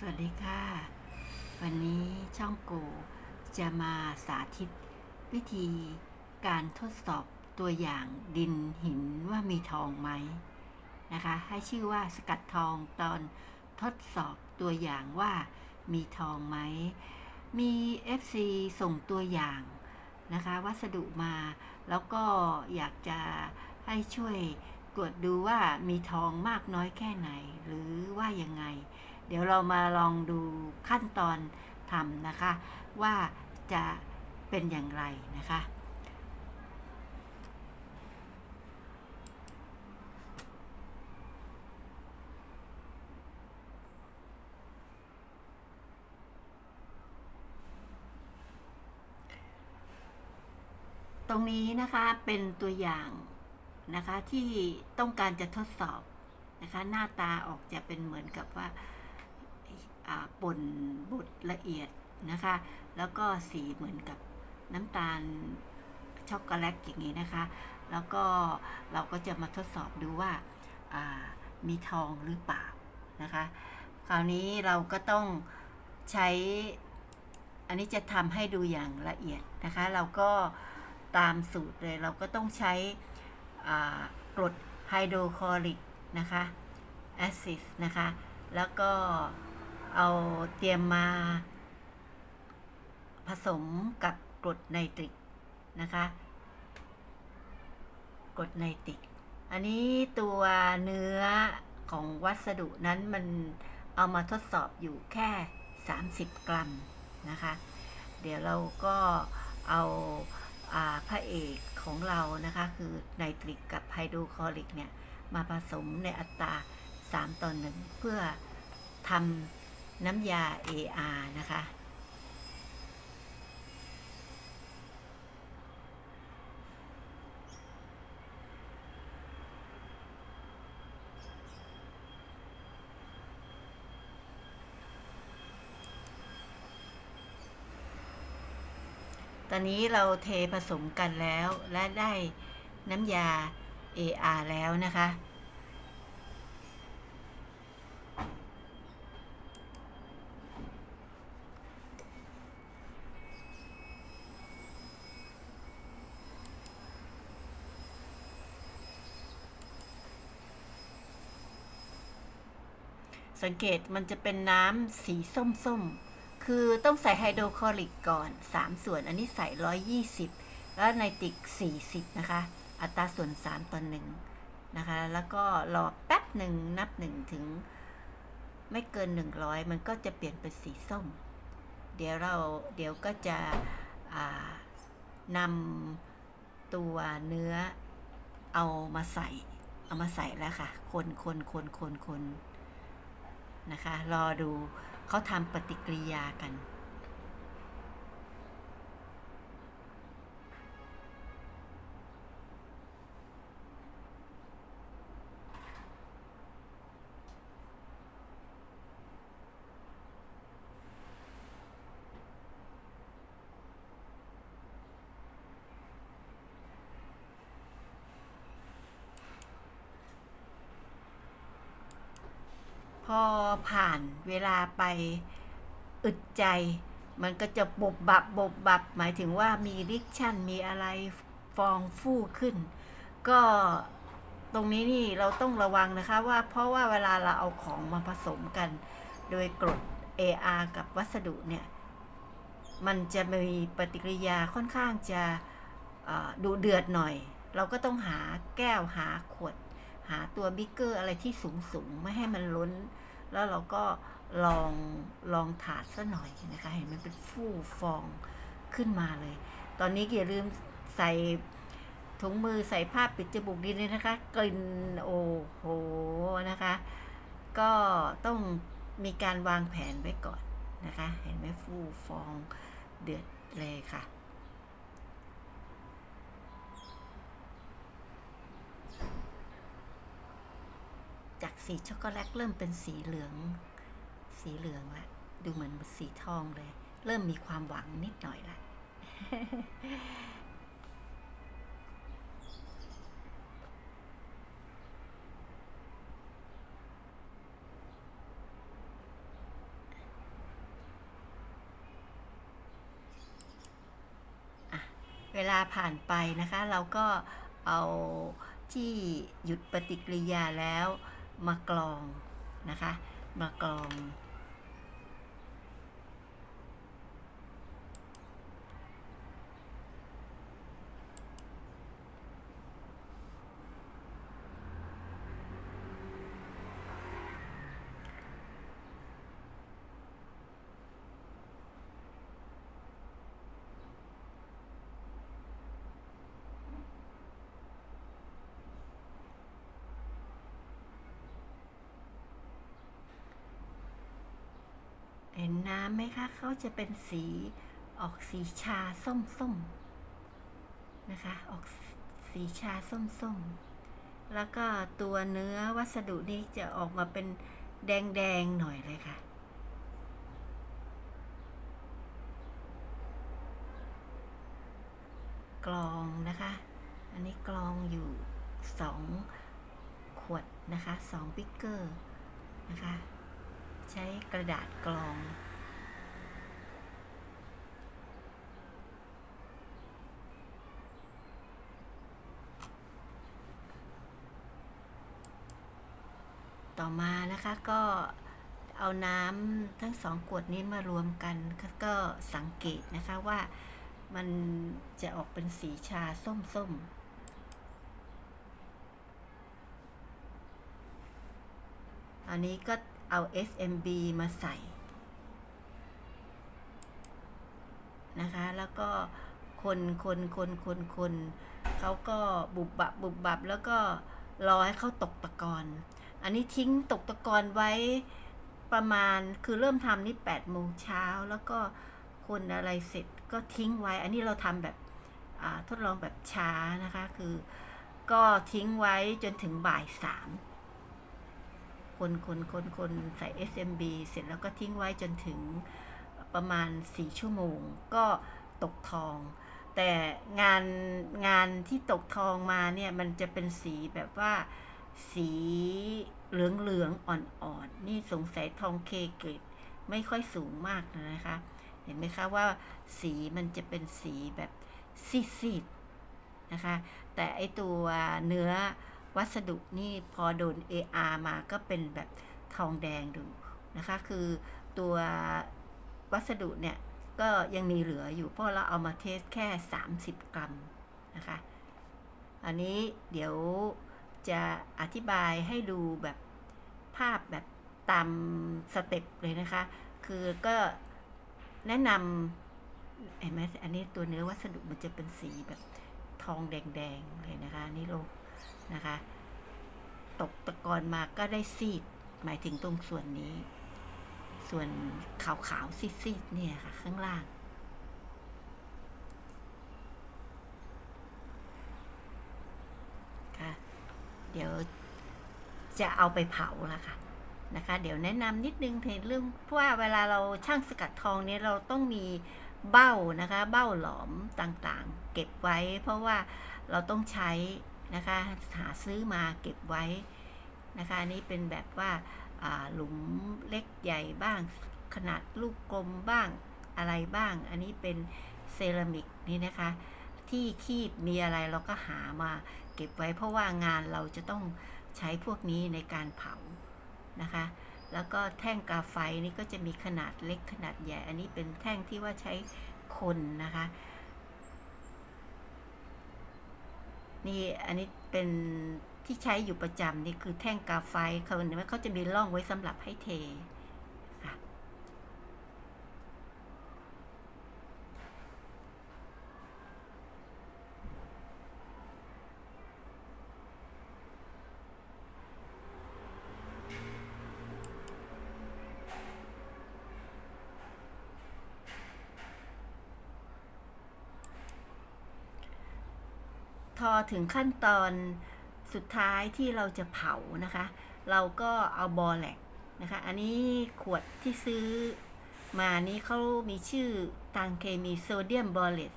สวัสดีค่ะ วันนี้ช่องโกจะมาสาธิต วิธีการทดสอบตัวอย่างดินหินว่ามีทองไหมนะคะ ให้ชื่อว่าสกัดทองตอนทดสอบตัวอย่างว่ามีทองไหม มี FC ส่งตัวอย่างนะคะ วัสดุมาแล้วก็อยากจะให้ช่วยตรวจดูว่ามีทองมากน้อยแค่ไหน หรือว่ายังไง เดี๋ยวเรามาลองดูขั้นตอนทำนะคะ ว่าจะเป็นอย่างไรนะคะตรงนี้นะคะเป็นตัวอย่างนะคะที่ต้องการจะทดสอบนะคะหน้าตาออกจะเป็นเหมือนกับว่า ป่นบดละเอียดนะคะ แล้วก็สีเหมือนกับน้ำตาลช็อกโกแลตอย่างนี้นะคะ แล้วก็เราก็จะมาทดสอบดูว่าามีทองหรือเปล่านะคะ คราวนี้เราก็ต้องใช้ อันนี้จะทำให้ดูอย่างละเอียดนะคะ เราก็ตามสูตรเลย เราก็ต้องใช้กรดไฮโดรคลอริกนะคะแอซิดนะคะ แล้วก็ เอาเตรียมมา ผสมกับกรดไนตริกนะคะ กรดไนตริก อันนี้ตัวเนื้อของวัสดุนั้นมันเอามาทดสอบอยู่แค่ 30 กรัมนะคะ เดี๋ยวเราก็เอาอาพระเอกของเรานะคะ คือไนตริกกับไฮโดรคลอริกเนี่ย มาผสมในอัตรา 3 ต่อ 1 เพื่อทำ น้ำยา AR นะคะ ตอนนี้เราเทผสมกันแล้วและได้น้ำยา AR แล้วนะคะ สังเกตมันจะเป็นน้ำสีส้มๆ คือต้องใส่ไฮโดรคลอริกก่อน 3 ส่วน อันนี้ใส่ 120 แล้วไนติก 40 นะคะ อัตราส่วน 3ต่อ1นะคะ แล้วก็รอแป๊บหนึ่งนับ 1 ถึงไม่เกิน 100 มันก็จะเปลี่ยนเป็นสีส้ม เดี๋ยวเราเดี๋ยวก็จะนำตัวเนื้อเอามาใส่ เอามาใส่แล้วค่ะ คนคนคนคนคนน นะคะ รอดูเขาทำปฏิกิริยากัน พอ ผ่านเวลาไปอึดใจ มันก็จะบบบับบบบับ หมายถึงว่ามีริกชันมีอะไรฟองฟู่ขึ้น ก็ตรงนี้นี่เราต้องระวังนะคะว่าเพราะว่าเวลาเราเอาของมาผสมกัน โดยกรด AR กับวัสดุเนี่ย มันจะมีปฏิกิริยาค่อนข้างจะดูเดือดหน่อย เราก็ต้องหาแก้วหาขวด หาตัวบิ๊กเกอร์อะไรที่สูงสูงไม่ให้มันล้น แล้วเราก็ลองลองถาดซะหน่อยนะคะเห็นมันเป็นฟู่ฟองขึ้นมาเลย ตอนนี้อย่าลืมใส่ถุงมือใส่ผ้าปิดจมูกดีเลยนะคะ กลิ่นโอ้โหนะคะ ก็ต้องมีการวางแผนไว้ก่อนนะคะ เห็นไหมฟู่ฟองเดือดเลยค่ะากสีช็อกโกแลตเริ่มเป็นสีเหลือง สีเหลืองละ ดูเหมือนสีทองเลย เริ่มมีความหวังนิดหน่อยละเวลาผ่านไปนะคะ เราก็เอาที่หยุดปฏิกิริยาแล้ว มากรองนะคะ มากรอง เห็ น้ำไหมคะเขาจะเป็นสีออกสีชาส้มๆนะคะ ออกสีชาส้มๆแล้วก็ตัวเนื้อวัสดุนี้จะออกมาเป็นแดงๆหน่อยเลยค่ะกรองนะคะ อันนี้กรองอยู่สองขวดนะคะสองปิกเกอร์นะคะ ใช้กระดาษกรอง อมานะคะก็เอาน้ำทั้งสองขวดนี้มารวมกันก็สังเกตนะคะว่ามันจะออกเป็นสีชาส้มๆอันนี้ก็เอา SMB มาใส่ นะคะ แล้วก็คนคนคนคนคนเขาก็บุบบับบุบบับ แล้วก็รอให้เขาตกตะกอน อันนี้ทิ้งตกตะกอนไว้ประมาณคือเริ่มทำนี่8โมงเช้าแล้วก็คนอะไรเสร็จก็ทิ้งไว้ อันนี้เราทำแบบทดลองแบบช้านะคะ คือก็ทิ้งไว้จนถึงบ่ายสามคนคนคนคนใส่ SMB เสร็จแล้วก็ทิ้งไว้จนถึงประมาณ4ชั่วโมง ก็ตกทอง แต่งานงานที่ตกทองมาเนี่ย มันจะเป็นสีแบบว่าสี เหลืองเหลืองอ่อนๆ นี่สงสัยทองเคเกตไม่ค่อยสูงมากนะคะ เห็นไหมคะว่าสีมันจะเป็นสีแบบซีดๆ นะคะ แต่ไอตัวเนื้อวัสดุนี่พอโดน AR มาก็เป็นแบบทองแดงดูนะคะ คือตัววัสดุเนี่ยก็ยังมีเหลืออยู่เพราะเราเอามาเทสแค่ 30 กรัมนะคะ อันนี้เดี๋ยว จะอธิบายให้ดูแบบภาพแบบตามสเต็ปเลยนะคะ คือก็แนะนำเห็นไหมอันนี้ตัวเนื้อวัสดุมันจะเป็นสีแบบทองแดงๆเลยนะคะนี่โลนะคะ ตกตะกอนมาก็ได้ซีด หมายถึงตรงส่วนนี้ ส่วนขาวๆซีดๆเนี่ยค่ะ ข้างล่าง ค่ะ เดี๋ยวจะเอาไปเผาละค่ะนะคะ เดี๋ยวแนะนำนิดนึงในเรื่องว่าเวลาเราช่างสกัดทองเนี่ยเราต้องมีเบ้านะคะ เบ้าหลอมต่างๆ เก็บไว้ เพราะว่าเราต้องใช้นะคะหาซื้อมาเก็บไว้นะคะนี่เป็นแบบว่าหลุมเล็กใหญ่บ้าง ขนาดลูกกลมบ้างอะไรบ้าง อันนี้เป็นเซรามิกนี่นะคะ ที่คีบมีอะไรเราก็หามาเก็บไว้เพราะว่างานเราจะต้องใช้พวกนี้ในการเผานะคะ แล้วก็แท่งกาไฟนี่ก็จะมีขนาดเล็กขนาดใหญ่ อันนี้เป็นแท่งที่ว่าใช้คนนะคะ นี่อันนี้เป็นที่ใช้อยู่ประจำนี่คือแท่งกาไฟเขาเนไหมเขาจะมีร่องไว้สำหรับให้เท อถึงขั้นตอนสุดท้ายที่เราจะเผานะคะ เราก็เอาบอแลกนะคะ อันนี้ขวดที่ซื้อมานี้เขามีชื่อทางเคมีโซเดียมบอเลต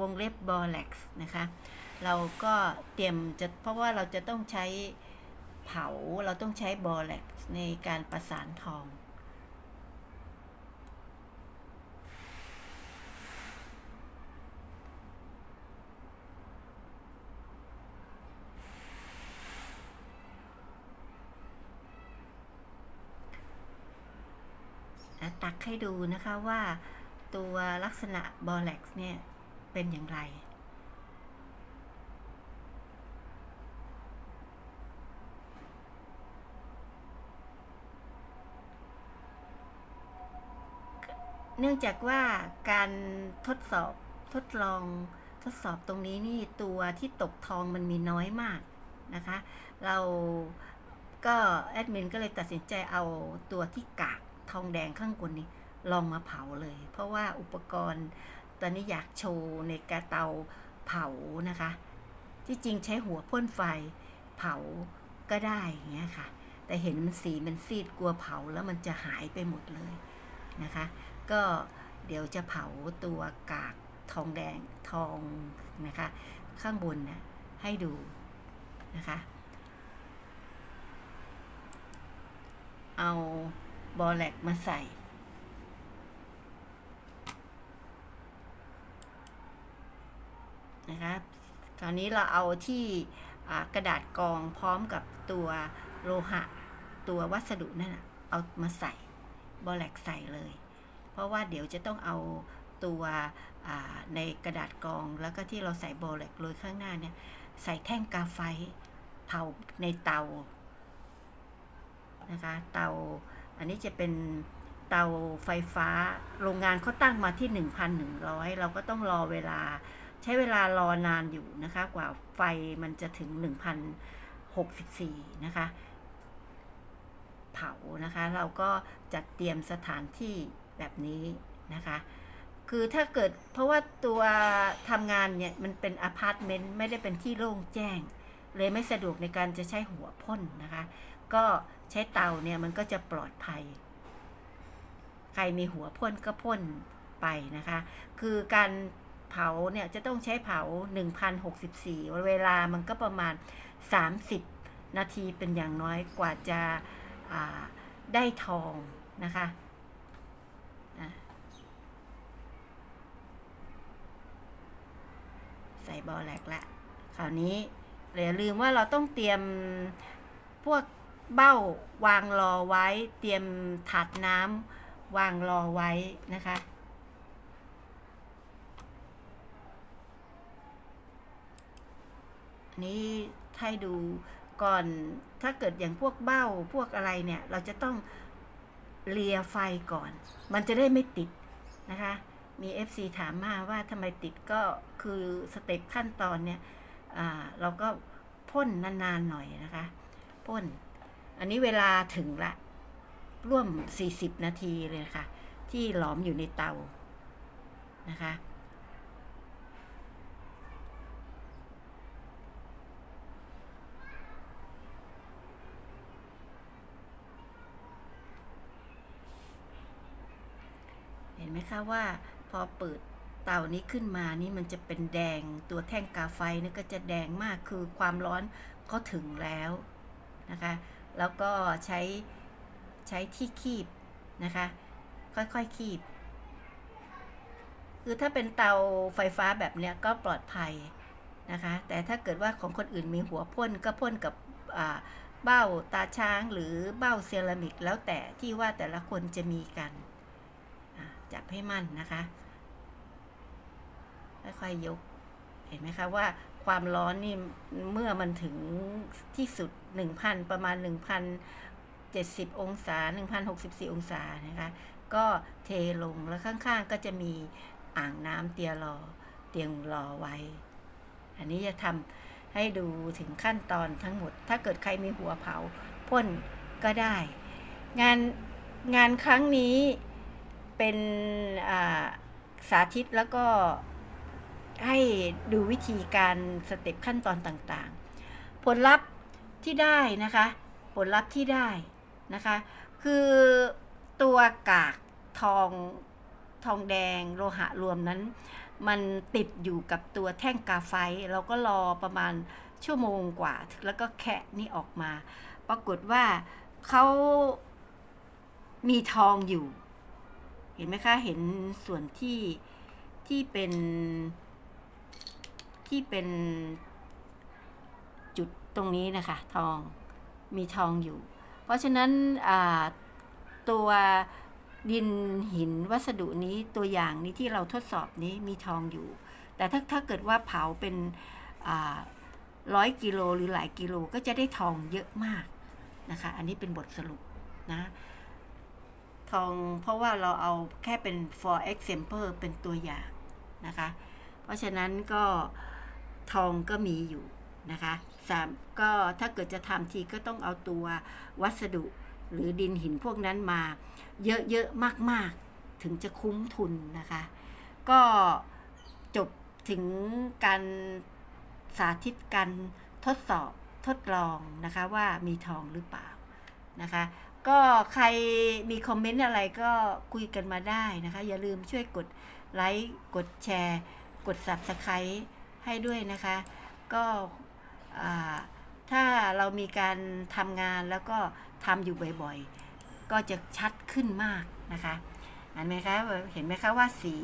วงเล็บบอแล็กนะคะ เราก็เตรียมจะเพราะว่าเราจะต้องใช้เผาเราต้องใช้บอแล็กในการประสานทอง และตัก ให้ดูนะคะว่าตัวลักษณะบอลแล็กเนี่ย เป็นอย่างไรเนื่องจากว่าการทดสอบทดลองทดสอบตรงนี้นี่ตัวที่ตกทองมันมีน้อยมากนะคะ เราก็แอดมินก็เลยตัดสินใจเอาตัวที่กากทองแดงข้างบนนี้ ลองมาเผาเลย เพราะว่าอุปกรณ์ตอนนี้อยากโชว์ในกระเตาเผานะคะ ที่จริงใช้หัวพ่นไฟเผาก็ได้อย่างเงี้ยค่ะ แต่เห็นมันสีมันซีดกลัวเผาแล้วมันจะหายไปหมดเลยนะคะ ก็เดี๋ยวจะเผาตัวกากทองแดงทองนะคะ ข้างบนนะให้ดูนะคะ เอาบอแลกมาใส่ นะคะคราวนี้เราเอาที่กระดาษกรองพร้อมกับตัวโลหะ ตัววัสดุนั่นเอามาใส่บอแลกใส่เลย เพราะว่าเดี๋ยวจะต้องเอาตัวในกระดาษกรองแล้วก็ที่เราใส่บอแลกโรยข้างหน้าเนี่ยใส่แท่งกาไฟเผาในเตานะคะเตาอันนี้จะเป็นเตาไฟฟ้าโรงงานเขาตั้งมาที่ 1,100 เราก็ต้องรอเวลา ใช้เวลารอนานอยู่นะคะ กว่าไฟมันจะถึง 1,064 นะคะ เผานะคะ เราก็จัดเตรียมสถานที่แบบนี้นะคะ คือถ้าเกิดเพราะว่าตัวทำงานเนี่ย มันเป็นอพาร์ตเมนต์ไม่ได้เป็นที่โล่งแจ้ง เลยไม่สะดวกในการจะใช้หัวพ่นนะคะ ก็ใช้เตาเนี่ยมันก็จะปลอดภัย ใครมีหัวพ่นก็พ่นไปนะคะ คือการ เผาเนี่ยจะต้องใช้เผา 1,064 เวลามันก็ประมาณ 30 นาทีเป็นอย่างน้อยกว่าจะได้ทองนะคะใส่บอแลกละคราวนี้อย่าลืมว่าเราต้องเตรียมพวกเบ้าวางรอไว้ เตรียมถาดน้ำวางรอไว้นะคะ นี้ให้ดูก่อนถ้าเกิดอย่างพวกเบ้าพวกอะไรเนี่ย เราจะต้องเลียไฟก่อน มันจะได้ไม่ติดนะคะ มี FC ถามมาว่าทำไมติดก็คือสเต็ปขั้นตอนเนี่ยเราก็พ่นนานๆหน่อยนะคะพ่นอันนี้เวลาถึงละ ร่วม 40 นาทีเลยค่ะ ที่หลอมอยู่ในเตานะคะ ไหมคะว่า พอเปิดเตานี้ขึ้นมานี่มันจะเป็นแดงตัวแท่งกาไฟนี่ก็จะแดงมากคือความร้อนก็ถึงแล้วนะคะ แล้วก็ใช้ใช้ที่คีบนะคะ ค่อยๆคคีบ คือถ้าเป็นเตาไฟฟ้าแบบเนี้ยก็ปลอดภัยนะคะ แต่ถ้าเกิดว่าของคนอื่นมีหัวพ่นก็พ่นกับเบ้าตาช้างหรือเบ้าเซรามิกแล้วแต่ที่ว่าแต่ละคนจะมีกัน จับให้มั่นนะคะ ค่อยๆยก เห็นไหมคะว่าความร้อนนี่เมื่อมันถึงที่สุด 1,000 ประมาณ 1,070 องศา 1,064 องศานะคะ ก็เทลงแล้วข้างๆ ก็จะมีอ่างน้ำเตียรอเตียงรอไว้ อันนี้จะทำให้ดูถึงขั้นตอนทั้งหมด ถ้าเกิดใครมีหัวเผาพ่นก็ได้ งานงานครั้งนี้ เป็นสาธิตแล้วก็ให้ดูวิธีการสเต็ปขั้นตอนต่างๆ ผลลัพธ์ที่ได้นะคะ ผลลัพธ์ที่ได้นะคะ คือตัวกากทองทองแดงโลหะรวมนั้น มันติดอยู่กับตัวแท่งกาไฟ เราก็รอประมาณชั่วโมงกว่า แล้วก็แคะนี่ออกมา ปรากฏว่าเขามีทองอยู่ เห็นไหมคะเห็นส่วนที่ที่เป็นที่เป็นจุดตรงนี้นะคะ ทองมีทองอยู่ เพราะฉะนั้นตัวดินหินวัสดุนี้ตัวอย่างนี้ที่เราทดสอบนี้มีทองอยู่ แต่ถ้าถ้าเกิดว่าเผาเป็นร้อยกิโลหรือหลายกิโลก็จะได้ทองเยอะมากนะคะ อันนี้เป็นบทสรุปนะ ทองเพราะว่าเราเอาแค่เป็น for example เป็นตัวอย่างนะคะ เพราะฉะนั้นก็ทองก็มีอยู่นะคะสามก็ถ้าเกิดจะทำทีก็ต้องเอาตัววัสดุหรือดินหินพวกนั้นมา เยอะๆมากๆ ถึงจะคุ้มทุนนะคะ ก็จบถึงการสาธิตการทดสอบทดลองนะคะว่ามีทองหรือเปล่านะคะ ก็ใครมีคอมเมนต์อะไรก็คุยกันมาได้นะคะ อย่าลืมช่วยกดไลค์กดแชร์ กด Subscribe ให้ด้วยนะคะ ก็ถ้าเรามีการทำงานแล้วก็ทำอยู่บ่อยๆ ก็จะชัดขึ้นมากนะคะเห็นไหมคะเห็นไหมคะว่าสี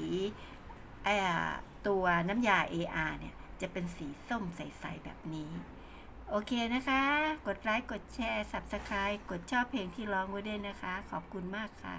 ตัวน้ำยา AR เนี่ยจะเป็นสีส้มใส ๆ แบบนี้ โอเคนะคะ กดไลค์ กดแชร์ Subscribe กดชอบเพลงที่ร้องไว้ด้วยนะคะ ขอบคุณมากค่ะ